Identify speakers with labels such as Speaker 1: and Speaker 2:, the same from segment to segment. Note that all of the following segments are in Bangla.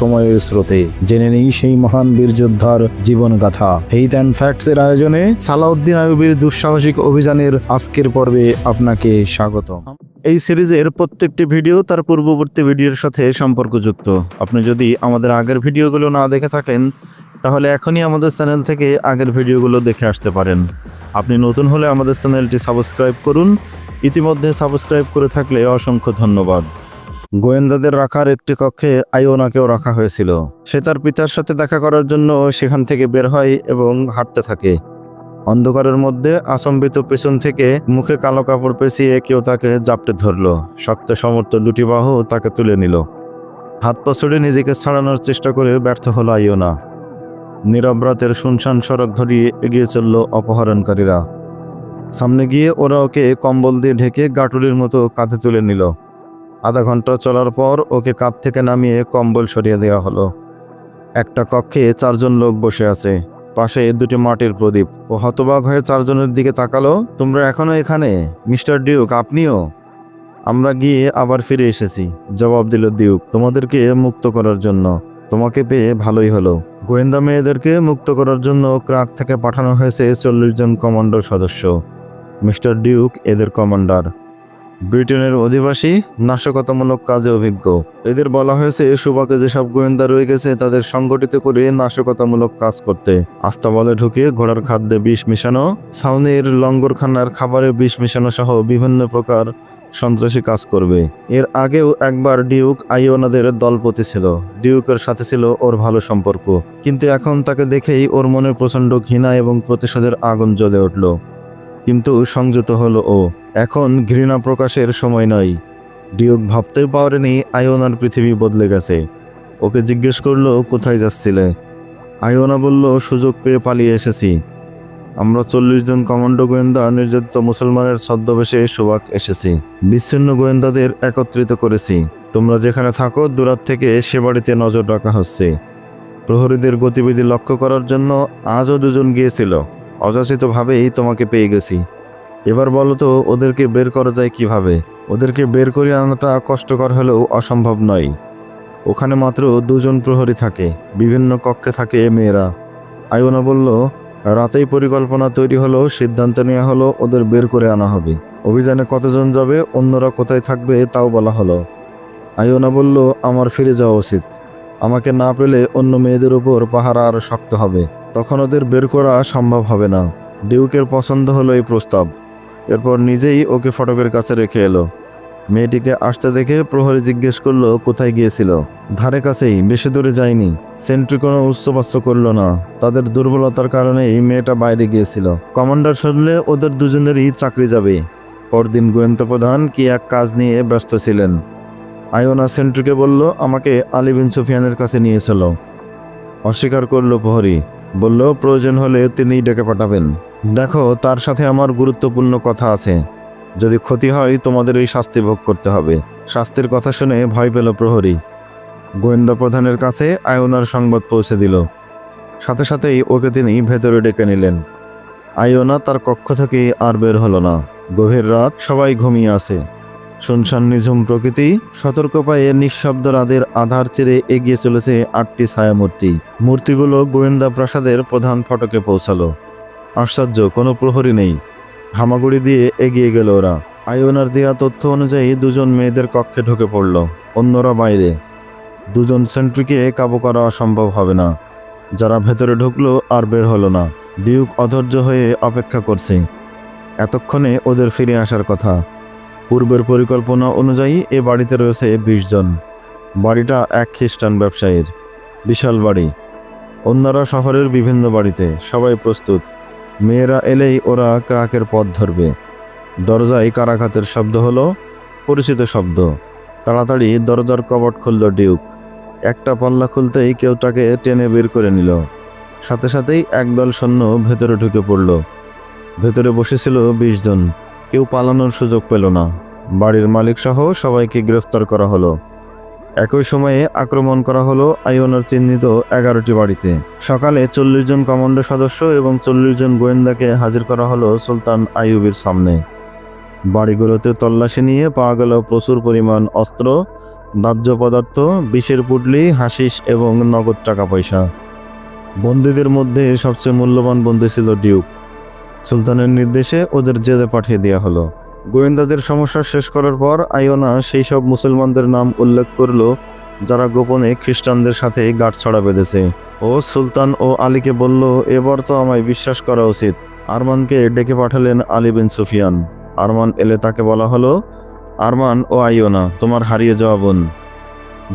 Speaker 1: সময়ের স্রোতে। জেনে নেই সেই মহান বীর যোদ্ধার জীবন গাথা ফেইথ অ্যান্ড ফ্যাক্টস এর আয়োজনে সালাউদ্দিন আইয়ুবের দুঃসাহসিক অভিযানের আজকের পর্বে আপনাকে স্বাগত এই সিরিজের প্রত্যেকটি ভিডিও তার পূর্ববর্তী ভিডিওর সাথে সম্পর্কযুক্ত। আপনি যদি আমাদের আগের ভিডিওগুলো না দেখে থাকেন, তাহলে এখনই আমাদের চ্যানেল থেকে আগের ভিডিওগুলো দেখে আসতে পারেন। আপনি নতুন হলে আমাদের চ্যানেলটি সাবস্ক্রাইব করুন। ইতিমধ্যে সাবস্ক্রাইব করে থাকলে অসংখ্য ধন্যবাদ। গোয়েন্দাদের রাখার একটি কক্ষে আইওনাকেও রাখা হয়েছিল। সে তার পিতার সাথে দেখা করার জন্য সেখান থেকে বের হয় এবং হাঁটতে থাকে। অন্ধকারের মধ্যে আচম্বিত পেছন থেকে মুখে কালো কাপড় পেঁচিয়ে কেউ তাকে জাপটে ধরলো। শক্ত সমর্থ দুটি বাহু তাকে তুলে নিল। হাত পছড়ে নিজেকে ছাড়ানোর চেষ্টা করে ব্যর্থ হলো আইওনা। নীরব রাতের শুনশান সড়ক ধরিয়ে এগিয়ে চলল অপহরণকারীরা। সামনে গিয়ে ওরা ওকে কম্বল দিয়ে ঢেকে গাটুলির মতো কাঁধে তুলে নিল। আধা ঘণ্টা চলার পর ওকে কাপ থেকে নামিয়ে কম্বল সরিয়ে দেওয়া হলো। একটা কক্ষে চারজন লোক বসে আছে। পাশে দুটি মাটির প্রদীপ। ও হতবাক হয়ে চারজনের দিকে তাকালো, তোমরা এখনও এখানে? মিস্টার ডিউক, আপনিও? আমরা গিয়ে আবার ফিরে এসেছি, জবাব দিল ডিউক। তোমাদেরকে মুক্ত করার জন্য। তোমাকে পেয়ে ভালোই হলো। গোয়েন্দা মেয়েদেরকে মুক্ত করার জন্য ক্রাক থেকে পাঠানো হয়েছে চল্লিশ জন কমান্ডো সদস্য। মিস্টার ডিউক, এদের কমান্ডার। ব্রিটেনের অধিবাসী নাশকতামূলক কাজে অভিজ্ঞ। এদের বলা হয়েছে সুবাকে যেসব গোয়েন্দা রয়ে গেছে, তাদের সংগঠিত করে নাশকতামূলক কাজ করতে। আস্তাবলে ঢুকে ঘোড়ার খাদ্যে বিষ মিশানো, ছাউনির লঙ্গরখানার খাবারে বিষ মিশানো সহ বিভিন্ন প্রকার সন্ত্রাসী কাজ করবে। এর আগেও একবার ডিউক আইওনাদের দলপতি ছিল। ডিউকের সাথে ছিল ওর ভালো সম্পর্ক। কিন্তু এখন তাকে দেখেই ওর মনে প্রচণ্ড ঘৃণা এবং প্রতিশোধের আগুন জ্বলে উঠল। কিন্তু সংযত হলো ও। এখন ঘৃণা প্রকাশের সময় নয়। ডিউক ভাবতেও পারেনি আয়োনার পৃথিবী বদলে গেছে। ওকে জিজ্ঞেস করল, কোথায় যাচ্ছিলে? আয়োনা বলল, সুযোগ পেয়ে পালিয়ে এসেছি। আমরা চল্লিশ জন কমান্ডো গোয়েন্দা, নির্যাতিত মুসলমানের ছদ্মবেশে সুবাক এসেছি। বিচ্ছিন্ন গোয়েন্দাদের একত্রিত করেছি। তোমরা যেখানে থাকো, দূরাত থেকে সে বাড়িতে নজর রাখা হচ্ছে। প্রহরীদের গতিবিধি লক্ষ্য করার জন্য আজও দুজন গিয়েছিল। অযাচিতভাবেই তোমাকে পেয়ে গেছি। এবার বলো তো, ওদেরকে বের করা যায় কীভাবে? ওদেরকে বের করে আনাটা কষ্টকর হলেও অসম্ভব নয়। ওখানে মাত্র দুজন প্রহরী থাকে, বিভিন্ন কক্ষে থাকে এ মেয়েরা। আয়ুনা বলল, রাতেই পরিকল্পনা তৈরি হলো, সিদ্ধান্ত নেওয়া হলো, ওদের বের করে আনা হবে। অভিযানে কতজন যাবে, অন্যরা কোথায় থাকবে, তাও বলা হলো। আয়ুনা বলল, আমার ফিরে যাওয়া উচিত। আমাকে না পেলে অন্য মেয়েদের উপর পাহারা আরও শক্ত হবে। তখন ওদের বের করা সম্ভব হবে না। ডিউকের পছন্দ হলো এই প্রস্তাব। এরপর নিজেই ওকে ফটকের কাছে রেখে এলো। মেয়েটিকে আসতে দেখে প্রহরী জিজ্ঞেস করল, কোথায় গিয়েছিল? ধারে কাছেই, বেশি দূরে যায়নি। সেন্ট্রি কোনো উচ্চবাচ্য করল না। তাদের দুর্বলতার কারণে এই মেয়েটা বাইরে গিয়েছিল। কমান্ডার শুনলে ওদের দুজনেরই চাকরি যাবে। পরদিন গোয়েন্দা প্রধান কি এক কাজ নিয়ে ব্যস্ত ছিলেন। আয়োনা সেন্ট্রিকে বলল, আমাকে আলিবিন সুফিয়ানের কাছে নিয়ে চলো। অস্বীকার করল প্রহরী। বলল প্রয়োজন হলে তিনিই ডেকে পাঠাবেন। দেখো, তার সাথে আমার গুরুত্বপূর্ণ কথা আছে। যদি ক্ষতি হয়, তোমাদের এই শাস্তি ভোগ করতে হবে। শাস্তির কথা শুনে ভয় পেল প্রহরী। গোয়েন্দা প্রধানের কাছে আয়োনার সংবাদ পৌঁছে দিল। সাথে সাথেই ওকে তিনি ভেতরে ডেকে নিলেন। আয়োনা তার কক্ষ থেকে আর বের হলো না। গভীর রাত সবাই ঘুমিয়ে আছে। শুনশান নিঝুম প্রকৃতি, সতর্ক পায়ে নিঃশব্দ রাদের আধার চেড়ে এগিয়ে চলেছে আটটি ছায়ামূর্তি। মূর্তিগুলো গোয়েন্দা প্রাসাদের প্রধান ফটকে পৌঁছালো। আশ্চর্য, কোনো প্রহরী নেই। হামাগুড়ি দিয়ে এগিয়ে গেল ওরা। আয়োনার দেওয়া তথ্য অনুযায়ী দুজন মেয়েদের কক্ষে ঢুকে পড়ল, অন্যরা বাইরে। দুজন সেন্ট্রিকে কাবু করা অসম্ভব হবে না। যারা ভেতরে ঢুকলো আর বের হলো না। ডিউক অধৈর্য হয়ে অপেক্ষা করছে। এতক্ষণে ওদের ফিরে আসার কথা। পূর্বের পরিকল্পনা অনুযায়ী এ বাড়িতে রয়েছে বিশ জন। বাড়িটা এক খ্রিস্টান ব্যবসায়ীর। বিশাল বাড়ি। অন্যরা শহরের বিভিন্ন বাড়িতে। সবাই প্রস্তুত। মেয়েরা এলেই ওরা ক্রাকের পথ ধরবে। দরজায় কারাঘাতের শব্দ হলো, পরিচিত শব্দ। তাড়াতাড়ি দরজার কবট খুলল ডিউক। একটা পাল্লা খুলতেই কেউ তাকে টেনে বের করে নিল। সাথে সাথেই একদল সৈন্য ভেতরে ঢুকে পড়ল। ভেতরে বসেছিল বিশ জন। কেউ পালানোর সুযোগ পেল না। বাড়ির মালিক সহ সবাইকে গ্রেফতার করা হলো। একই সময়ে আক্রমণ করা হলো আইওনার চিহ্নিত এগারোটি বাড়িতে। সকালে চল্লিশ জন কমান্ডো সদস্য এবং চল্লিশ জন গোয়েন্দাকে হাজির করা হলো সুলতান আইয়ুবের সামনে। বাড়িগুলোতে তল্লাশি নিয়ে পাওয়া গেল প্রচুর পরিমাণ অস্ত্র, দাহ্য পদার্থ, বিষের পুডলি হাসিস এবং নগদ টাকা পয়সা। বন্দীদের মধ্যে সবচেয়ে মূল্যবান বন্দী ছিল ডিউক। সুলতানের নির্দেশে ওদের জেলে পাঠিয়ে দেওয়া হলো। গোয়েন্দাদের সমস্যা শেষ করার পর আইওনা সেই সব মুসলমানদের নাম উল্লেখ করল, যারা গোপনে খ্রিস্টানদের সাথে গাঁটছড়া বেঁধেছে। ও সুলতান ও আলীকে বলল, এবার তো আমায় বিশ্বাস করা উচিত। আরমানকে ডেকে পাঠালেন আলী বিন সুফিয়ান। আরমান এলে তাকে বলা হলো, আরমান ও আইওনা তোমার হারিয়ে যাওয়া বোন।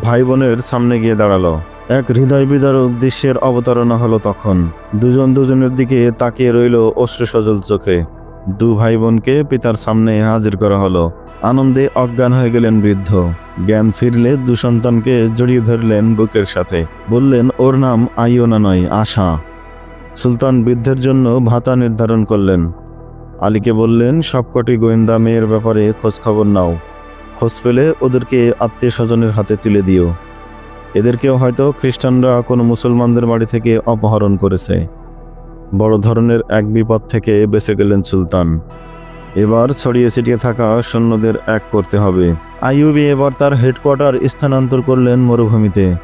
Speaker 1: ভাই বোনের সামনে গিয়ে দাঁড়াল। এক হৃদয় বিদারক দৃশ্যের অবতারণা হলো তখন। দুজন দুজনের দিকে তাকিয়ে রইল অশ্রু সজল চোখে। দু ভাই বোনকে পিতার সামনে হাজির করা হলো। আনন্দে অজ্ঞান হয়ে গেলেন বৃদ্ধ। জ্ঞান ফিরলে দু সন্তানকে জড়িয়ে ধরলেন বুকের সাথে। বললেন, ওর নাম আইওনা নয়, আশা। সুলতান বৃদ্ধের জন্য ভাতা নির্ধারণ করলেন। আলীকে বললেন, সবকটি গোয়েন্দা মেয়ের ব্যাপারে খোঁজ খবর নাও। খোঁজ পেলে ওদেরকে আত্মীয় স্বজনের হাতে তুলে দিও। এদেরকেও হয়তো খ্রিস্টানরা কোনো মুসলমানদের বাড়ি থেকে অপহরণ করেছে। বড় ধরনের এক বিপদ থেকে বেঁচে গেলেন সুলতান। এবার ছড়িয়ে ছিটিয়ে থাকা সৈন্যদের এক করতে হবে। আইয়ুবি এবার তার হেডকোয়ার্টার স্থানান্তর করলেন মরুভূমিতে।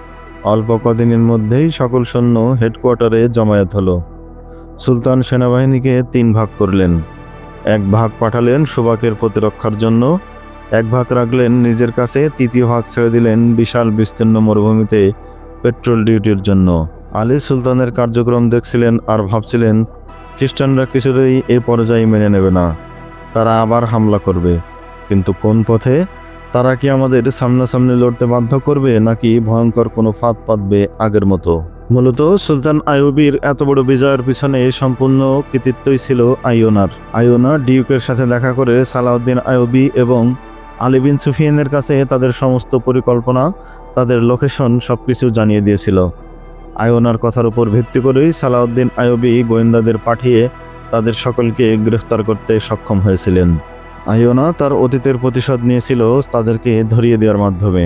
Speaker 1: অল্প কদিনের মধ্যেই সকল সৈন্য হেডকোয়ার্টারে জমায়েত হলো। সুলতান সেনাবাহিনীকে তিন ভাগ করলেন। এক ভাগ পাঠালেন সুবাকের প্রতিরক্ষার জন্য এক ভাগ রাখলেন নিজের কাছে, তৃতীয় ভাগ ছেড়ে দিলেন বিশাল বিস্তীর্ণ মরুভূমিতে পেট্রোল ডিউটির জন্য। আলী সুলতানের কার্যক্রম দেখছিলেন আর ভাবছিলেন, খ্রিস্টানরা কিছুতেই এ পর্যায়ে মেনে নেবে না। তারা আবার হামলা করবে। কিন্তু কোন পথে? তারা কি আমাদের সামনাসামনি লড়তে বাধ্য করবে, নাকি ভয়ঙ্কর কোনো ফাঁদ পাতবে আগের মতো? মূলত সুলতান আইয়ুবির এত বড় বিজয়ের পিছনে সম্পূর্ণ কৃতিত্বই ছিল আইওনার আইওনা ডিউকের সাথে দেখা করে সালাউদ্দিন আইয়ুবি এবং আলী বিন সুফিয়ানের কাছে তাদের সমস্ত পরিকল্পনা, তাদের লোকেশন সব কিছু জানিয়ে দিয়েছিল। আয়োনার কথার উপর ভিত্তি করেই সালাউদ্দিন আইয়ুবি গোয়েন্দাদের পাঠিয়ে তাদের সকলকে গ্রেফতার করতে সক্ষম হয়েছিলেন। আয়োনা তার অতীতের প্রতিশোধ নিয়েছিল তাদেরকে ধরিয়ে দেওয়ার মাধ্যমে।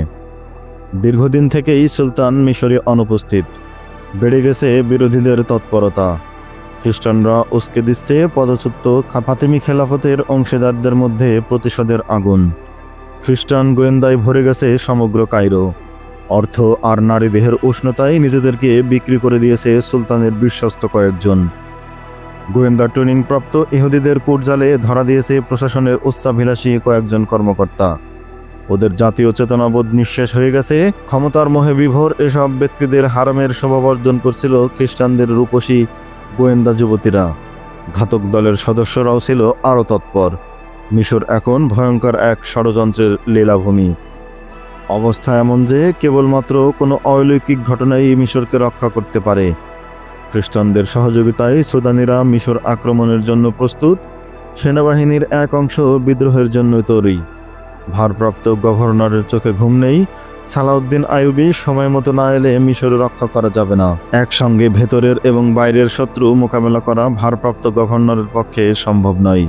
Speaker 1: দীর্ঘদিন থেকেই সুলতান মিশরে অনুপস্থিত। বেড়ে গেছে বিরোধীদের তৎপরতা। খ্রিস্টানরা উস্কে দিচ্ছে পদচ্যুত ফাতিমি খেলাফতের অংশীদারদের মধ্যে প্রতিশোধের আগুন। খ্রিস্টান গোয়েন্দায় ভরে গেছে সমগ্র কায়রো। অর্থ আর নারী দেহের উষ্ণতায় নিজেদেরকে বিক্রি করে দিয়েছে সুলতানের বিশ্বস্ত কয়েকজন। গোয়েন্দা ট্রেনিং প্রাপ্ত ইহুদিদের কুটজালে ধরা দিয়েছে প্রশাসনের উচ্চাভিলাষী কয়েকজন কর্মকর্তা। ওদের জাতীয় চেতনাবোধ নিঃশেষ হয়ে গেছে, ক্ষমতার মোহে বিভোর এসব ব্যক্তিদের হারামের শোভাবর্জন করছিল খ্রিস্টানদের রূপসী গোয়েন্দা যুবতীরা। ঘাতক দলের সদস্যরাও ছিল আরও তৎপর। মিশর এখন ভয়ঙ্কর এক ষড়যন্ত্রের লীলাভূমি। অবস্থা এমন যে কেবলমাত্র কোনো অলৌকিক ঘটনাই মিশরকে রক্ষা করতে পারে। খ্রিস্টানদের সহযোগিতায় সুদানিরা মিশর আক্রমণের জন্য প্রস্তুত, সেনাবাহিনীর এক অংশ বিদ্রোহের জন্য তৈরি। ভারপ্রাপ্ত গভর্নরের চোখে ঘুম নেই, সালাউদ্দিন আইয়ুবি সময় মতো না এলে মিশর রক্ষা করা যাবে না। একসঙ্গে ভেতরের এবং বাইরের শত্রু মোকাবেলা করা ভারপ্রাপ্ত গভর্নরের পক্ষে সম্ভব নয়।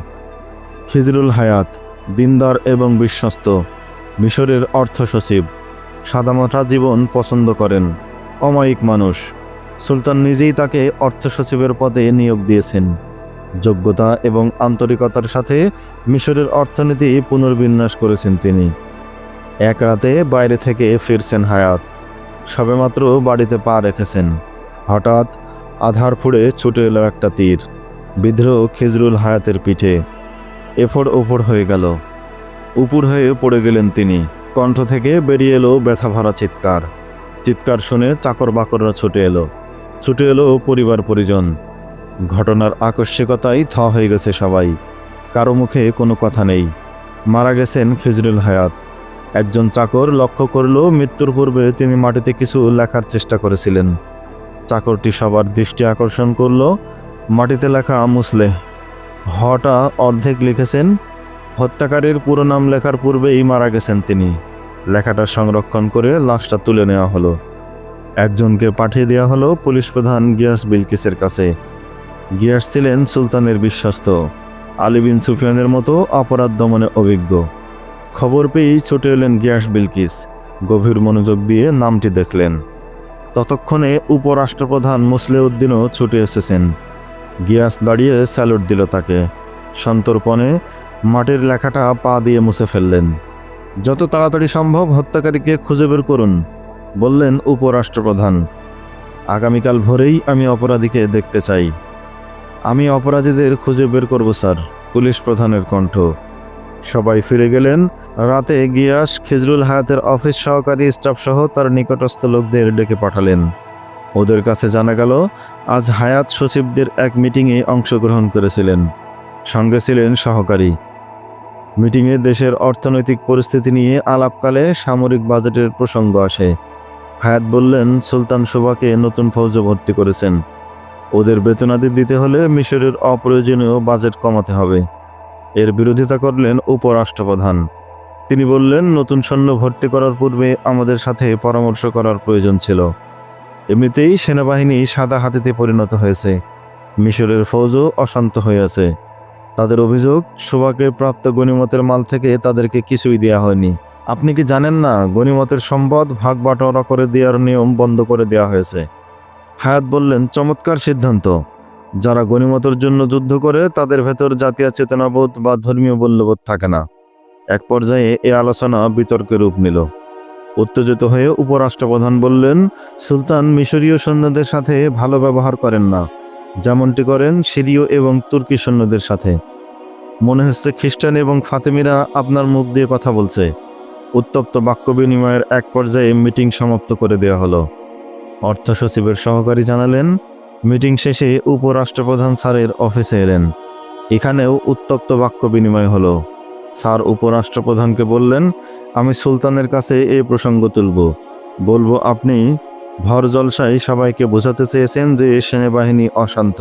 Speaker 1: খিজরুল হায়াত, দিনদার এবং বিশ্বস্ত, মিশরের অর্থ সচিব, সাদামাটা জীবন পছন্দ করেন, অমায়িক মানুষ। সুলতান নিজেই তাকে অর্থ সচিবের পদে নিয়োগ দিয়েছেন। যোগ্যতা এবং আন্তরিকতার সাথে মিশরের অর্থনীতি পুনর্বিন্যাস করেছেন তিনি। এক রাতে বাইরে থেকে ফিরছেন হায়াত। সবেমাত্র বাড়িতে পা রেখেছেন। হঠাৎ আধার ফুড়ে ছুটে এলো একটা তীর। বিদ্রোহ খিজরুল হায়াতের পিঠে। এফোড় ওপর হয়ে গেল। উপুর হয়ে পড়ে গেলেন তিনি। কণ্ঠ থেকে বেরিয়ে এলো ব্যথা ভরা চিৎকার। চিৎকার শুনে চাকর বাকররা ছুটে এলো। ছুটে এলো পরিবার পরিজন। ঘটনার আকস্মিকতায় থ হয়ে গেছে সবাই। কারও মুখে কোনো কথা নেই। মারা গেছেন ফিজরুল হায়াত। একজন চাকর লক্ষ্য করল মৃত্যুর পূর্বে তিনি মাটিতে কিছু লেখার চেষ্টা করেছিলেন। চাকরটি সবার দৃষ্টি আকর্ষণ করল। মাটিতে লেখা মুসলে হটা অর্ধেক লিখেছেন। হত্যাকারীর পুরো নাম লেখার পূর্বেই মারা গেছেন তিনি। লেখাটা সংরক্ষণ করে লাশটা তুলে নেওয়া হলো। একজনকে পাঠিয়ে দেওয়া হলো পুলিশ প্রধান গিয়াস বিলকিসের কাছে। গিয়াস ছিলেন সুলতানের বিশ্বস্ত। আলী বিন সুফিয়ানের মতো অপরাধ দমনে অভিজ্ঞ। খবর পেয়েই ছুটে এলেন গিয়াস বিলকিস। গভীর মনোযোগ দিয়ে নামটি দেখলেন। ততক্ষণে উপরাষ্ট্রপ্রধান মুসলেউদ্দিনও ছুটে এসেছেন। গিয়াস দাঁড়িয়ে স্যালুট দিল তাকে। সন্তর্পণে মাটির লেখাটা পা দিয়ে মুছে ফেললেন। যত তাড়াতাড়ি সম্ভব হত্যাকারীকে খুঁজে বের করুন, বললেন উপরাষ্ট্রপ্রধান। আগামীকাল ভোরেই আমি অপরাধীকে দেখতে চাই। আমি অপরাধীদের খুঁজে বের করব, স্যার, পুলিশ প্রধানের কণ্ঠ। সবাই ফিরে গেলেন। রাতে গিয়াস খিজরুল হায়াতের অফিস সহকারী স্টাফ সহ তার নিকটস্থ লোকদের ডেকে পাঠালেন। ওদের কাছে জানা গেল, আজ হায়াত সচিবদের এক মিটিংয়ে অংশগ্রহণ করেছিলেন। সঙ্গে ছিলেন সহকারী। মিটিংয়ে দেশের অর্থনৈতিক পরিস্থিতি নিয়ে আলাপকালে সামরিক বাজেটের প্রসঙ্গ আসে। হায়াত বললেন, সুলতান শোভাকে নতুন ফৌজে ভর্তি করেছেন। ওদের বেতনাদি দিতে হলে মিশরের অপ্রয়োজনীয় বাজেট কমাতে হবে। এর বিরোধিতা করলেন উপরাষ্ট্রপ্রধান। তিনি বললেন, নতুন সৈন্য ভর্তি করার পূর্বে আমাদের সাথে পরামর্শ করার প্রয়োজন ছিল। এমনিতেই সেনাবাহিনী সাদা হাতিতে পরিণত হয়েছে। মিশরের ফৌজও অশান্ত হয়ে আছে। তাদের অভিযোগ শোভাকে প্রাপ্ত গণিমতের মাল থেকে তাদেরকে কিছুই দেওয়া হয়নি। আপনি কি জানেন না, গণিমতের সম্পদ ভাগ বাটোয়ারা করে দেওয়ার নিয়ম বন্ধ করে দেওয়া হয়েছে? হায়াত বললেন, চমৎকার সিদ্ধান্ত। যারা গণিমতের জন্য যুদ্ধ করে, তাদের ভেতর জাতীয় চেতনাবোধ বা ধর্মীয় মূল্যবোধ থাকে না। এক পর্যায়ে এ আলোচনা বিতর্কের রূপ নিল। উত্তেজিত হয়ে উপরাষ্ট্রপ্রধান বললেন, সুলতান মিশরীয় সৈন্যদের সাথে ভালো ব্যবহার করেন না। যেমনটি করেন সিরীয় এবং তুর্কি সৈন্যদের সাথে। মনে হচ্ছে খ্রিস্টান এবং ফাতেমিরা আপনার মুখ দিয়ে কথা বলছে। উত্তপ্ত বাক্য বিনিময়ের এক পর্যায়ে মিটিং সমাপ্ত করে দেওয়া হলো। অর্থ সচিবের সহকারী জানালেন, মিটিং শেষে উপরাষ্ট্রপ্রধান স্যারের অফিসে এলেন। এখানেও উত্তপ্ত বাক্য বিনিময় হলো। স্যার উপরাষ্ট্রপ্রধানকে বললেন, আমি সুলতানের কাছে এই প্রসঙ্গ তুলব। বলব, আপনি ভর জলসায় সবাইকে বোঝাতে চেয়েছেন যে সেনাবাহিনী অশান্ত।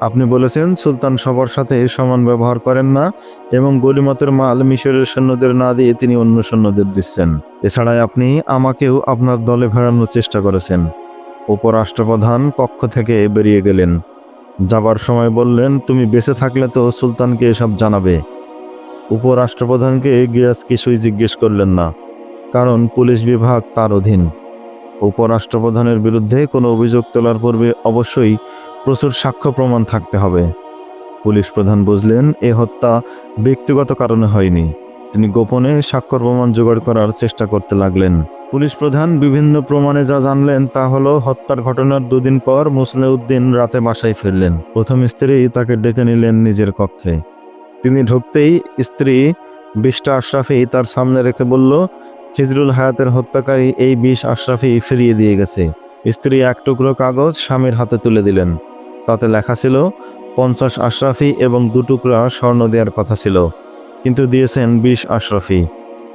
Speaker 1: আপনি বলেছেন, সুলতান সবার সাথে সমান ব্যবহার করেন না এবং গলিমতের মাল মিশরের সৈন্যদের না দিয়ে তিনি অন্য সৈন্যদের দিচ্ছেন। এছাড়াই আপনি আমাকেও আপনার দলে ফেরানোর চেষ্টা করেছেন। উপরাষ্ট্রপ্রধান কক্ষ থেকে বেরিয়ে গেলেন। যাবার সময় বললেন, তুমি বেঁচে থাকলে তো সুলতানকে এসব জানাবে। উপরাষ্ট্রপ্রধানকে গিয়াস কিছুই জিজ্ঞেস করলেন না, কারণ পুলিশ বিভাগ তার অধীন। উপরাষ্ট্রপ্রধানের বিরুদ্ধে কোনো অভিযোগ তোলার পূর্বে অবশ্যই প্রচুর সাক্ষ্য প্রমাণ থাকতে হবে। পুলিশ প্রধান বুঝলেন, এ হত্যা ব্যক্তিগত কারণে হয়নি। তিনি গোপনে সাক্ষ্য প্রমাণ জোগাড় করার চেষ্টা করতে লাগলেন। পুলিশ প্রধান বিভিন্ন প্রমাণে যা জানলেন তা হলো, হত্যার ঘটনার দুদিন পর মুসলেউদ্দিন রাতে বাসায় ফিরলেন। প্রথম স্ত্রী তাকে ডেকে নিলেন নিজের কক্ষে। তিনি ঢুকতেই স্ত্রী বিষটা আশরাফি তার সামনে রেখে বলল, খিজরুল হায়াতের হত্যাকারী এই বিষ আশরাফি ফিরিয়ে দিয়ে গেছে। স্ত্রী এক টুকরো কাগজ স্বামীর হাতে তুলে দিলেন। তাতে লেখা ছিল, পঞ্চাশ আশরাফি এবং দু টুকরা স্বর্ণ দেওয়ার কথা ছিল। কিন্তু দিয়েছেন বিশ আশরাফি।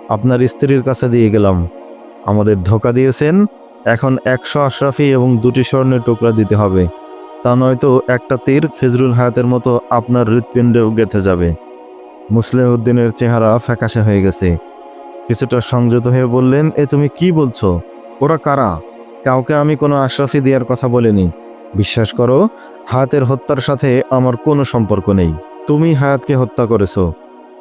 Speaker 1: আপনার স্ত্রীর কাছে দিয়ে গেলাম। আমাদের ধোকা দিয়েছেন। এখন একশো আশরাফি এবং দুটি স্বর্ণের টুকরা দিতে হবে। তা নয়তো একটা তীর খেজরুল হায়াতের মতো আপনার হৃৎপিণ্ডেও গেঁথে যাবে। মুসলিউদ্দিনের চেহারা ফ্যাকাশে হয়ে গেছে। কিছুটা সংযত হয়ে বললেন, এ তুমি কি বলছো? ওরা কারা? কাউকে আমি কোনো আশরাফি দেওয়ার কথা বলিনি। বিশ্বাস করো, হায়াতের হত্যার সাথে আমার কোনো সম্পর্ক নেই। তুমি হায়াতকে হত্যা করেছ।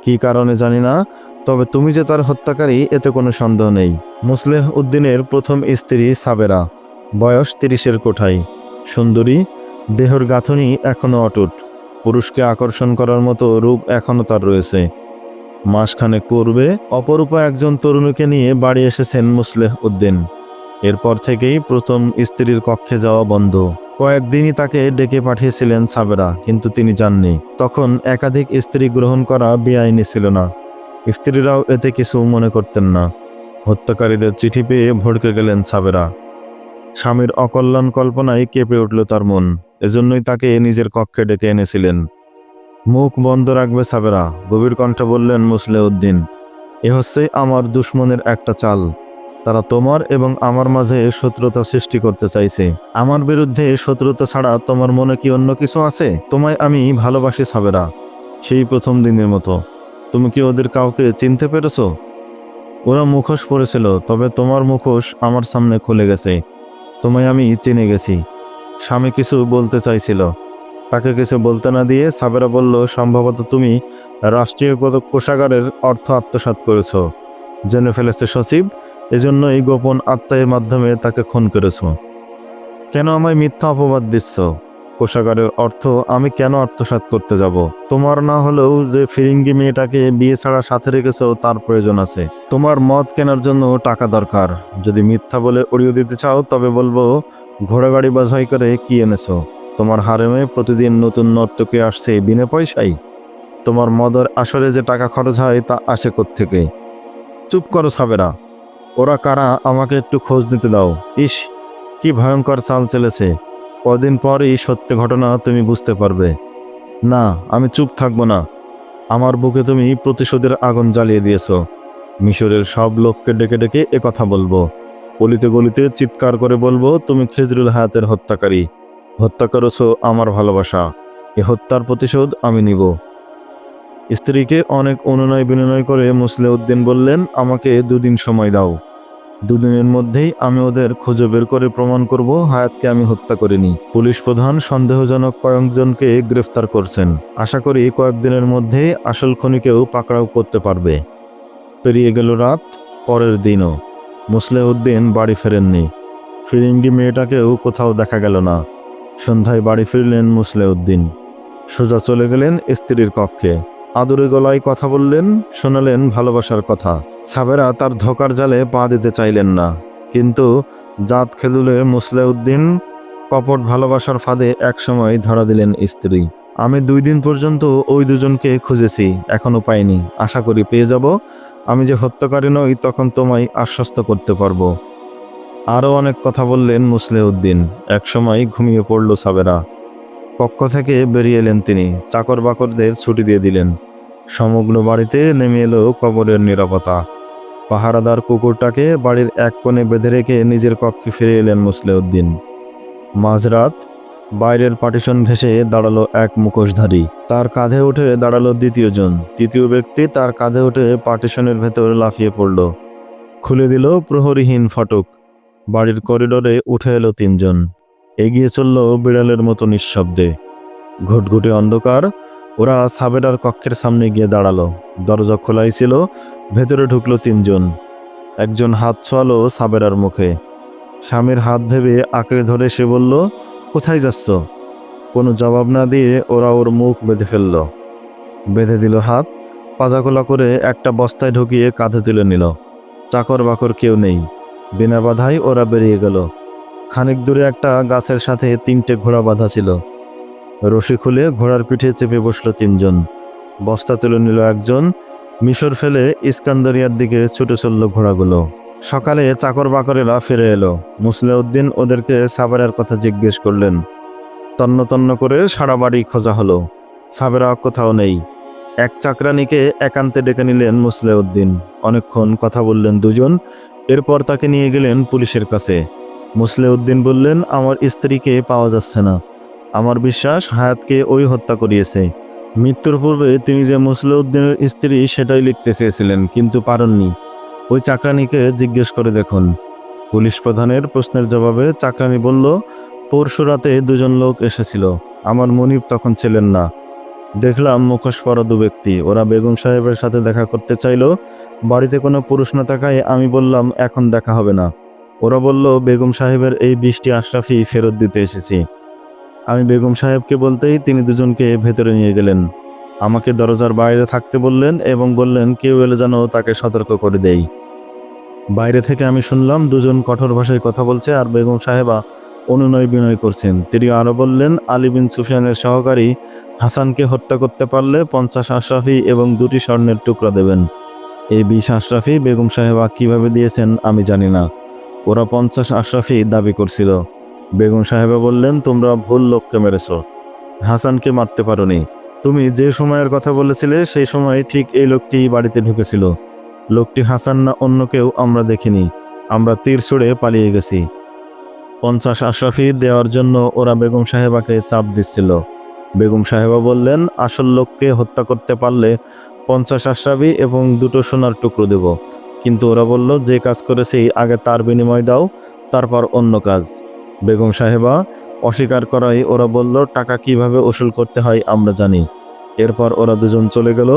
Speaker 1: কি কারণে জানি না, তবে তুমি যে তার হত্যাকারী, এতে কোনো সন্দেহ নেই। মুসলেহ উদ্দিনের প্রথম স্ত্রী সাবেরা, বয়স তিরিশের কোঠায়। সুন্দরী দেহর গাঁথনি এখনও অটুট। পুরুষকে আকর্ষণ করার মতো রূপ এখনও তার রয়েছে। মাসখানেক পূর্বে অপরূপা একজন তরুণীকে নিয়ে বাড়ি এসেছেন মুসলেহ উদ্দিন। এরপর থেকেই প্রথম স্ত্রীর কক্ষে যাওয়া বন্ধ। কয়েকদিনই তাকে ডেকে পাঠিয়েছিলেন সাবেরা, কিন্তু তিনি যাননি। তখন একাধিক স্ত্রী গ্রহণ করা বেআইনি ছিল না। স্ত্রীরাও এতে কিছু মনে করতেন না। হত্যাকারীদের চিঠি পেয়ে ভড়কে গেলেন সাবেরা। স্বামীর অকল্যাণ কল্পনায় কেঁপে উঠল তার মন। এজন্যই তাকে নিজের কক্ষে ডেকে এনেছিলেন। মুখ বন্ধ রাখবে সাবেরা, গভীর কণ্ঠে বললেন মুসলেউদ্দিন, এ হচ্ছে আমার দুশ্মনের একটা চাল। তারা তোমার এবং আমার মাঝে শত্রুতা সৃষ্টি করতে চাইছে। আমার বিরুদ্ধে শত্রুতা ছাড়া তোমার মনে কি অন্য কিছু আছে? তোমায় আমি ভালোবাসি সাবেরা, সেই প্রথম দিনের মতো। তুমি কি ওদের কাউকে চিনতে পেরেছ? ওরা মুখোশ পরেছিল, তবে তোমার মুখোশ আমার সামনে খুলে গেছে। তোমায় আমি চিনে গেছি। স্বামী কিছু বলতে চাইছিল। তাকে কিছু বলতে না দিয়ে সাবেরা বলল, সম্ভবত তুমি রাষ্ট্রীয় কোষাগারের অর্থ আত্মসাৎ করেছ, জেনে ফেলেছে সচিব। এজন্য এই গোপন আত্মায়ের মাধ্যমে তাকে খুন করেছ। কেন আমায় মিথ্যা অপবাদ দিচ্ছ? কোষাগারের অর্থ আমি কেন আত্মসাৎ করতে যাব? তোমার না হলেও যে ফিরিঙ্গি মেয়েটাকে বিয়ে ছাড়া সাথে রেখেছো, তার প্রয়োজন আছে। তোমার মদ কেনার জন্য টাকা দরকার। যদি মিথ্যা বলে উড়িয়ে দিতে চাও, তবে বলব ঘোড়াগাড়ি বাছাই করে কি এনেছো? তোমার হারেমে প্রতিদিন নতুন নর্তকী আসছে, বিনা পয়সায়? তোমার মদের আসরে যে টাকা খরচ হয়, তা আসে থেকে চুপ করো সাবেরা। ওরা কারা, আমাকে একটু খোঁজ নিতে দাও। ইস, কি ভয়ঙ্কর চাল চলেছে। কদিন পরই সত্য ঘটনা তুমি বুঝতে পারবে। না, আমি চুপ থাকব না। আমার বুকে তুমি প্রতিশোধের আগুন জ্বালিয়ে দিয়েছ। মিশরের সব লোককে ডেকে ডেকে কথা বলব। গলিতে গলিতে চিৎকার করে বলব, তুমি খেজরুল হায়াতের হত্যাকারী। হত্যা করেছ আমার ভালোবাসা। এ হত্যার প্রতিশোধ আমি নিব। স্ত্রীকে অনেক অনুনয় বিনয় করে মুসলে উদ্দিন বললেন, আমাকে দুদিন সময় দাও। দুদিনের মধ্যেই আমি ওদের খুঁজে বের করে প্রমাণ করব, হায়াতকে আমি হত্যা করিনি। পুলিশ প্রধান সন্দেহজনক কয়েকজনকে গ্রেফতার করছেন। আশা করি কয়েকদিনের মধ্যেই আসল খনিকেও পাকড়াও করতে পারবে। পেরিয়ে গেল রাত, পরের দিনও। মুসলে উদ্দিন বাড়ি ফেরেননি। ফিরিঙ্গি মেয়েটাকেও কোথাও দেখা গেল না। সন্ধ্যায় বাড়ি ফিরলেন মুসলে উদ্দিন সোজা চলে গেলেন স্ত্রীর কক্ষে। আদুরে গলায় কথা বললেন, শোনালেন ভালোবাসার কথা। সাবেরা তার ধোকার জালে পা দিতে চাইলেন না। কিন্তু জাত খেলুলে মুসলে উদ্দিন কপট ভালোবাসার ফাঁদে একসময় ধরা দিলেন স্ত্রী। আমি দুই দিন পর্যন্ত ওই দুজনকে খুঁজেছি, এখনও পাইনি। আশা করি পেয়ে যাব। আমি যে হত্যাকারী নই তখন তোমায় আশ্বস্ত করতে পারব। আরও অনেক কথা বললেন মুসলে উদ্দিন একসময় ঘুমিয়ে পড়ল সাবেরা। কক্ষ থেকে বেরিয়ে এলেন তিনি। চাকর বাকরদের ছুটি দিয়ে দিলেন। সমগ্র বাড়িতে নেমে এলো কবরের নিরাপত্তা। পাহারাদার কুকুরটাকে বাড়ির এক কোণে বেঁধে রেখে নিজের কক্ষে ফিরে এলেন মুসলেউদ্দিন। মাঝরাত বাইরের পার্টিশন ঘেঁষে দাঁড়াল এক মুখোশধারী। তার কাঁধে উঠে দাঁড়াল দ্বিতীয় জন তৃতীয় ব্যক্তি তার কাঁধে উঠে পার্টিশনের ভেতর লাফিয়ে পড়ল। খুলে দিল প্রহরীহীন ফটক। বাড়ির করিডোরে উঠে এলো তিনজন। এগিয়ে চলল বিড়ালের মতো নিঃশব্দে। ঘুটঘুটে অন্ধকার। ওরা সাবেরার কক্ষের সামনে গিয়ে দাঁড়াল। দরজা খোলাই ছিল। ভেতরে ঢুকলো তিনজন। একজন হাত ছোয়ালো সাবেরার মুখে। স্বামীর হাত ভেবে আঁকড়ে ধরে সে বলল কোথায় যাচ্ছ? কোনো জবাব না দিয়ে ওরা ওর মুখ বেঁধে ফেলল। বেঁধে দিল হাত পাজাকোলা করে একটা বস্তায় ঢুকিয়ে কাঁধে তুলে নিল। চাকর বাকর কেউ নেই। বিনা বাধাই ওরা বেরিয়ে গেল। খানিক দূরে একটা গাছের সাথে তিনটে ঘোড়া বাঁধা ছিল। রশি খুলে ঘোড়ার পিঠে চেপে বসল তিনজন। বস্তা তুলে নিল একজন। মিশর ফেলে ইস্কান্দারিয়ার দিকে ছুটে চলল ঘোড়াগুলো। সকালে চাকর বাকরেরা ফিরে এলো। মুসলেউদ্দিন ওদেরকে সাবেরার কথা জিজ্ঞেস করলেন। তন্ন তন্ন করে সারা বাড়ি খোঁজা হলো। সাবেরা কোথাও নেই। এক চাকরানিকে একান্তে ডেকে নিলেন মুসলেউদ্দিন। অনেকক্ষণ কথা বললেন দুজন। এরপর তাকে নিয়ে গেলেন পুলিশের কাছে। মুসলেউদ্দিন বললেন, আমার স্ত্রীকে পাওয়া যাচ্ছে না। আমার বিশ্বাস হায়াতকে ওই হত্যা করিয়েছে। মৃত্যুর পূর্বে তিনি যে মুসলেউদ্দিনের স্ত্রী সেটাই লিখতে চেয়েছিলেন, কিন্তু পারেননি। ওই চাকরানিকে জিজ্ঞেস করে দেখুন। পুলিশ প্রধানের প্রশ্নের জবাবে চাকরানি বলল, পরশু রাতে দুজন লোক এসেছিল। আমার মনিব তখন ছিলেন না। দেখলাম মুখোশ পরা দু ব্যক্তি। ওরা বেগম সাহেবের সাথে দেখা করতে চাইলো। বাড়িতে কোনো পুরুষ না থাকায় আমি বললাম, এখন দেখা হবে না। ওরা বলল, বেগম সাহেবের এই বৃষ্টি আশরাফি ফেরত দিতে এসেছি। আমি বেগম সাহেবকে বলতেই তিনি দুজনকে ভেতরে নিয়ে গেলেন। আমাকে দরজার বাইরে থাকতে বললেন এবং বললেন, কেউ এলে যেন তাকে সতর্ক করে দেই। বাইরে থেকে আমি শুনলাম দুজন কঠোর ভাষায় কথা বলছে আর বেগম সাহেবা অনুনয় বিনয় করছেন। তিনি আরও বললেন, আলী বিন সুফিয়ানের সহকারী হাসানকে হত্যা করতে পারলে পঞ্চাশ আশরাফি এবং দুটি স্বর্ণের টুকরা দেবেন। এই বিশ আশরাফি বেগম সাহেবা কীভাবে দিয়েছেন আমি জানি না। ওরা পঞ্চাশ আশরাফি দাবি করছিল। বেগম সাহেবা বললেন, তোমরা ভুল লোককে মেরেছ। হাসানকে মারতে পারোনি। তুমি যে সময়ের কথা বলেছিলে, সেই সময় ঠিক এই লোকটি বাড়িতে ঢুকেছিল। লোকটি হাসান না অন্য কেউ আমরা দেখিনি। আমরা তীর ছুড়ে পালিয়ে গেছি। পঞ্চাশ আশরাফি দেওয়ার জন্য ওরা বেগম সাহেবাকে চাপ দিচ্ছিল। বেগম সাহেবা বললেন, আসল লোককে হত্যা করতে পারলে পঞ্চাশ আশরাফি এবং দুটো সোনার টুকরো দেব। কিন্তু ওরা বলল, যে কাজ করেছি, আগে তার বিনিময় দাও, তারপর অন্য কাজ। বেগম সাহেবা অস্বীকার করায় ওরা বলল, টাকা কীভাবে ওসুল করতে হয় আমরা জানি। এরপর ওরা দুজন চলে গেল।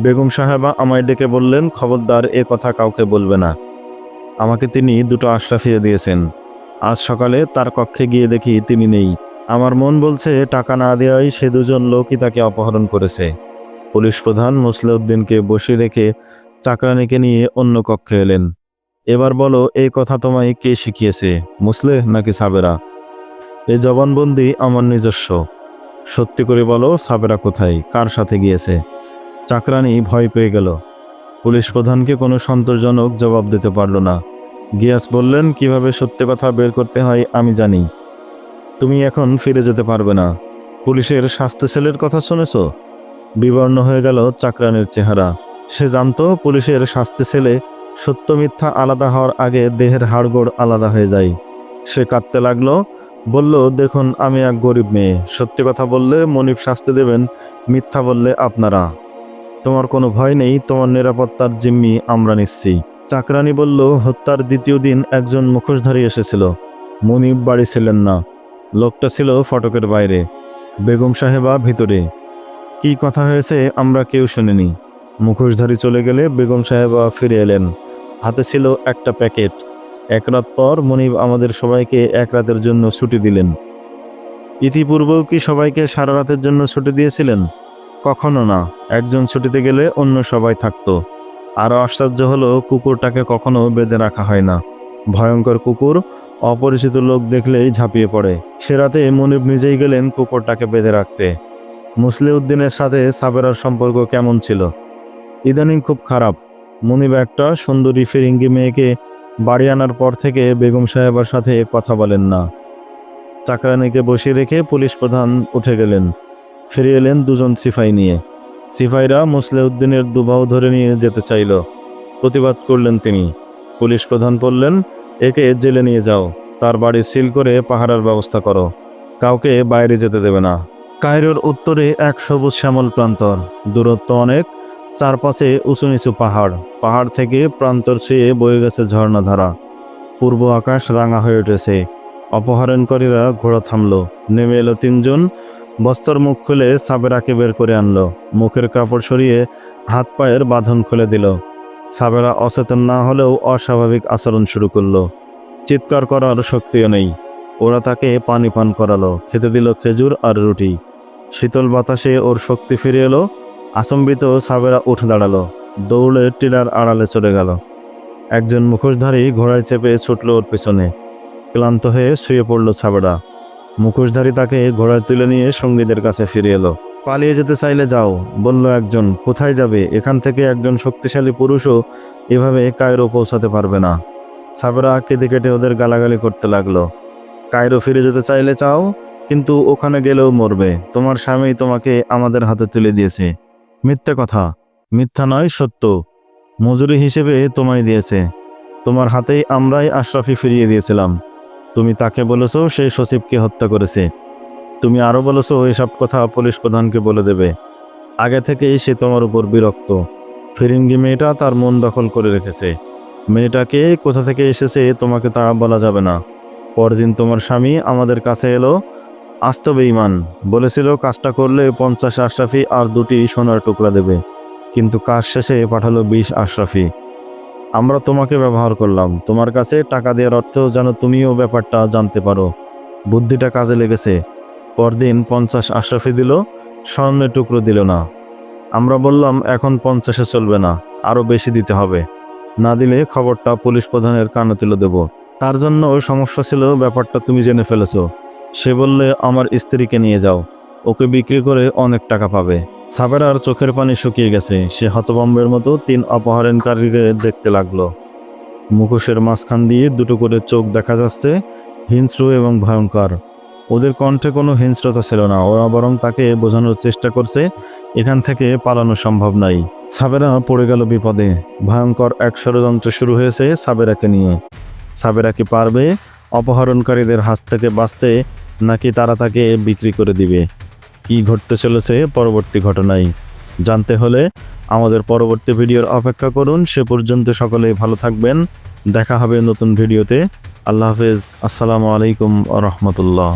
Speaker 1: বেগম সাহেবা আমায় ডেকে বললেন, খবরদার, এ কথা কাউকে বলবে না। আমাকে তিনি দুটো আশরাফিয়ে দিয়েছেন। আজ সকালে তার কক্ষে গিয়ে দেখি তিনি নেই। আমার মন বলছে, টাকা না দেওয়াই সে দুজন লোকই তাকে অপহরণ করেছে। পুলিশ প্রধান মুসলেউদ্দিনকে বসিয়ে রেখে চাকরানিকে নিয়ে অন্য কক্ষে এলেন। এবার বলো, এই কথা তোমায় কে শিখিয়েছে মুসলে নাকি সাবেরা? এই জবানবন্দি আমার নিজস্ব। সত্যি করে বলো, সাবেরা কোথায়? কার সাথে গিয়েছে? চাকরানি ভয় পেয়ে গেল। পুলিশ প্রধানকে কোনো সন্তোষজনক জবাব দিতে পারল না। গিয়াস বললেন, কীভাবে সত্যি কথা বের করতে হয় আমি জানি। তুমি এখন ফিরে যেতে পারবে না। পুলিশের স্বাস্থ্য সেলের কথা শুনেছ? বিবর্ণ হয়ে গেল চাকরানির চেহারা। সে জানতো পুলিশের স্বাস্থ্য সেলে সত্য মিথ্যা আলাদা হওয়ার আগে দেহের হাড়গোড় আলাদা হয়ে যায়। সে কাঁদতে লাগল বলল, দেখুন, আমি এক গরিব মেয়ে। সত্যি কথা বললে মনিব শাস্তি দেবেন, মিথ্যা বললে আপনারা। তোমার কোনো ভয় নেই, তোমার নিরাপত্তার জিম্মি আমরা নিচ্ছি। চাকরানি বলল, হত্যার দ্বিতীয় দিন একজন মুখোশধারী এসেছিল। মনিব বাড়ি ছিলেন না। লোকটা ছিল ফটকের বাইরে। বেগম সাহেবা ভিতরে। কি কথা হয়েছে আমরা কেউ শুনিনি। মুখোশধারী চলে গেলে বেগম সাহেবা ফিরে এলেন। হাতে ছিল একটা প্যাকেট। এক রাত পর মনিব আমাদের সবাইকে এক রাতের জন্য ছুটি দিলেন। ইতিপূর্বেও কি সবাইকে সারা রাতের জন্য ছুটি দিয়েছিলেন? কখনো না। একজন ছুটিতে গেলে অন্য সবাই থাকতো। আরও আশ্চর্য হলো, কুকুরটাকে কখনো বেঁধে রাখা হয় না। ভয়ঙ্কর কুকুর, অপরিচিত লোক দেখলেই ঝাঁপিয়ে পড়ে। সে রাতে মনিব নিজেই গেলেন কুকুরটাকে বেঁধে রাখতে। মুসলিউদ্দিনের সাথে সাবেরার সম্পর্ক কেমন ছিল? ইদানিং খুব খারাপ। মনিব একটা সুন্দরী ফিরিঙ্গি মেয়েকে বাড়ি আনার পর থেকে বেগম সাহেবার সাথে কথা বলেন না। চাকরানিকে বসিয়ে রেখে পুলিশ প্রধান উঠে গেলেন। ফিরে এলেন দুজন সিফাই নিয়ে। সিপাইরা মুসলেউদ্দিনের দুবাহু ধরে নিয়ে যেতে চাইল। প্রতিবাদ করলেন তিনি। পুলিশ প্রধান বললেন, একে জেলে নিয়ে যাও। তার বাড়ি সিল করে পাহারার ব্যবস্থা করো। কাউকে বাইরে যেতে দেবে না। কায়রোর উত্তরে এক সবুজ শ্যামল প্রান্তর। দূরত্ব অনেক। চারপাশে উঁচু নিচু পাহাড়। পাহাড় থেকে প্রান্তর ছুঁয়ে বয়ে গেছে ঝর্ণাধারা পূর্ব আকাশ রাঙা হয়ে উঠেছে। অপহরণকারীরা ঘোড়া থামল। নেমে এলো তিনজন। বস্তর মুখ খুলে সাবেরাকে বের করে আনলো। মুখের কাপড় সরিয়ে হাত পায়ের বাঁধন খুলে দিল। সাবেরা অচেতন না হলেও অস্বাভাবিক আচরণ শুরু করল। চিৎকার করার শক্তিও নেই। ওরা তাকে পানি পান করালো। খেতে দিল খেজুর আর রুটি। শীতল বাতাসে ওর শক্তি ফিরে এলো। আচম্বিত সাবেরা উঠে দাঁড়াল, দৌড়ে টিলার আড়ালে চলে গেল। একজন মুখোশধারী ঘোড়ায় চেপে ছুটল ওর পেছনে। ক্লান্ত হয়ে শুয়ে পড়ল সাবেরা। মুখোশধারী তাকে ঘোড়ায় তুলে নিয়ে সঙ্গীদের কাছে ফিরে এলো। পালিয়ে যেতে চাইলে যাও, বলল একজন। কোথায় যাবে? এখান থেকে একজন শক্তিশালী পুরুষও এভাবে কায়রো পৌঁছাতে পারবে না। সাবেরা কেঁদে কেটে ওদের গালাগালি করতে লাগল। কায়রো ফিরে যেতে চাইলে চাও, কিন্তু ওখানে গেলেও মরবে। তোমার স্বামী তোমাকে আমাদের হাতে তুলে দিয়েছে। মিথ্যে কথা। মিথ্যা নয়, সত্য। মজুরি হিসেবে তোমায় দিয়েছে। তোমার হাতেই আমরাই আশরাফি ফিরিয়ে দিয়েছিলাম। তুমি তাকে বলেছ সেই সচিবকে হত্যা করেছে। তুমি আরও বলেছ, এসব কথা পুলিশ প্রধানকে বলে দেবে। আগে থেকেই সে তোমার উপর বিরক্ত। ফিরিঙ্গি মেয়েটা তার মন দখল করে রেখেছে। মেয়েটাকে কোথা থেকে এসেছে, তোমাকে তা বলা যাবে না। পরদিন তোমার স্বামী আমাদের কাছে এলো আস্ত বেঈমান, বলেছিল, কাজটা করলে পঞ্চাশ আশরাফি আর দুটি সোনার টুকরা দেবে। কিন্তু কাজ শেষে পাঠালো বিশ আশরাফি। আমরা তোমাকে ব্যবহার করলাম। তোমার কাছে টাকা দেওয়ার অর্থ যেন তুমিও ব্যাপারটা জানতে পারো। বুদ্ধিটা কাজে লেগেছে। পরদিন পঞ্চাশ আশরাফি দিল, স্বর্ণের টুকরো দিল না। আমরা বললাম, এখন পঞ্চাশে চলবে না, আরও বেশি দিতে হবে। না দিলে খবরটা পুলিশ প্রধানের কানে তুলে দেব। তার জন্য সমস্যা ছিল, ব্যাপারটা তুমি জেনে ফেলেছো। সে বললে, আমার স্ত্রীকে নিয়ে যাও। ওকে বিক্রি করে অনেক টাকা পাবে। সাবেরার চোখের পানি শুকিয়ে গেছে। সে হতবম্বের মতো তিন অপহরণকারীকে দেখতে লাগল। মুখোশের মাঝখান দিয়ে দুটো করে চোখ দেখা যাচ্ছে, হিংস্র এবং ভয়ঙ্কর। ওদের কণ্ঠে কোনো হিংস্রতা ছিল না। ওরা বরং তাকে বোঝানোর চেষ্টা করছে, এখান থেকে পালানো সম্ভব নাই সাবেরা পড়ে গেল বিপদে। ভয়ঙ্কর এক ষড়যন্ত্র শুরু হয়েছে সাবেরাকে নিয়ে। সাবেরা কি পারবে? অপহরণকারীদের হাত থেকে বাঁচতে নাকি তারা তাকে বিক্রি করে দিবে? কি ঘটতে চলেছে পরবর্তী ঘটনায়? জানতে হলে আমাদের পরবর্তী ভিডিওর অপেক্ষা করুন। সে পর্যন্ত সকলেই ভালো থাকবেন। দেখা হবে নতুন ভিডিওতে। আল্লাহ হাফেজ। আসসালামু আলাইকুম রহমতুল্লাহ।